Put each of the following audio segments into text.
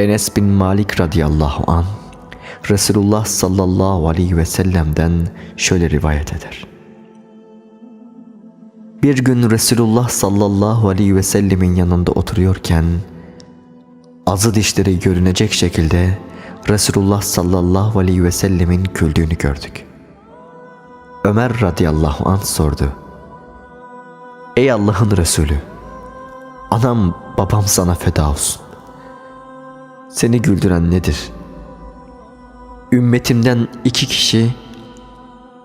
Enes bin Malik radıyallahu an Resulullah sallallahu aleyhi ve sellem'den şöyle rivayet eder. Bir gün Resulullah sallallahu aleyhi ve sellemin yanında oturuyorken azı dişleri görünecek şekilde Resulullah sallallahu aleyhi ve sellemin güldüğünü gördük. Ömer radıyallahu anh sordu. Ey Allah'ın Resulü, anam babam sana feda olsun. Seni güldüren nedir? Ümmetimden iki kişi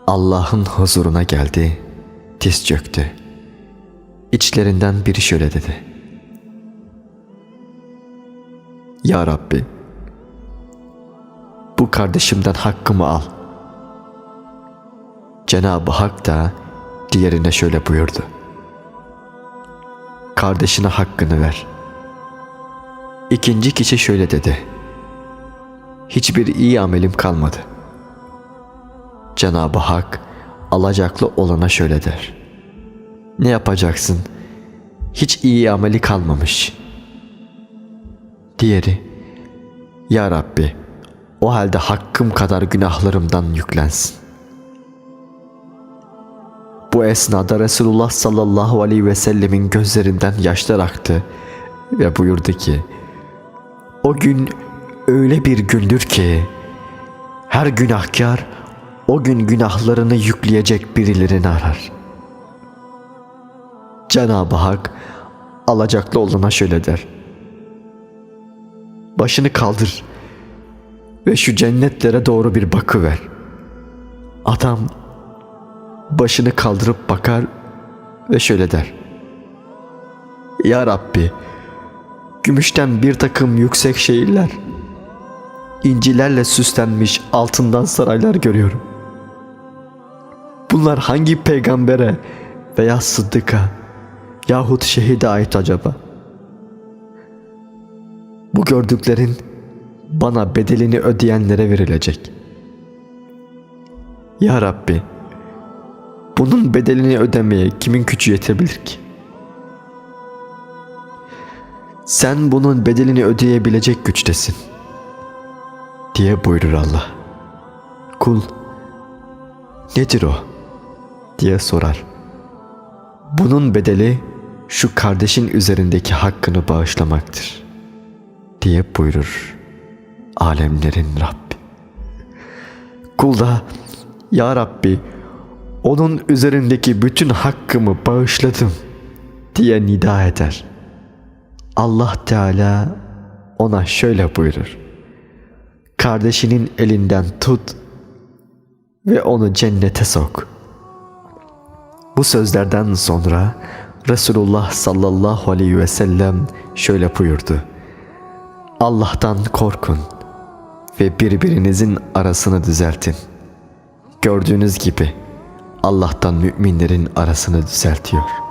Allah'ın huzuruna geldi, diz çöktü. İçlerinden biri şöyle dedi. Ya Rabbi, bu kardeşimden hakkımı al. Cenab-ı Hak da diğerine şöyle buyurdu. Kardeşine hakkını ver. İkinci kişi şöyle dedi. Hiçbir iyi amelim kalmadı. Cenab-ı Hak alacaklı olana şöyle der. Ne yapacaksın? Hiç iyi ameli kalmamış. Diğeri, Ya Rabbi, o halde hakkım kadar günahlarımdan yüklensin. Bu esnada Resulullah sallallahu aleyhi ve sellemin gözlerinden yaşlar aktı ve buyurdu ki, O gün öyle bir gündür ki, her günahkar o gün günahlarını yükleyecek birilerini arar. Cenab-ı Hak alacaklı olana şöyle der. Başını kaldır ve şu cennetlere doğru bir bakıver. Adam başını kaldırıp bakar ve şöyle der. Ya Rabbi, gümüşten bir takım yüksek şehirler, incilerle süslenmiş altından saraylar görüyorum. Bunlar hangi peygambere veya sıddıka yahut şehide ait acaba? Bu gördüklerin bana bedelini ödeyenlere verilecek. Ya Rabbi, bunun bedelini ödemeye kimin gücü yetebilir ki? Sen bunun bedelini ödeyebilecek güçtesin. Diye buyurur Allah. Kul, nedir o? Diye sorar. Bunun bedeli şu kardeşin üzerindeki hakkını bağışlamaktır. Diye buyurur alemlerin Rabbi. Kul da Ya Rabbi onun üzerindeki bütün hakkımı bağışladım diye nida eder. Allah Teala ona şöyle buyurur. Kardeşinin elinden tut ve onu cennete sok. Bu sözlerden sonra Resulullah sallallahu aleyhi ve sellem şöyle buyurdu. Allah'tan korkun ve birbirinizin arasını düzeltin. Gördüğünüz gibi Allah'tan müminlerin arasını düzeltiyor.''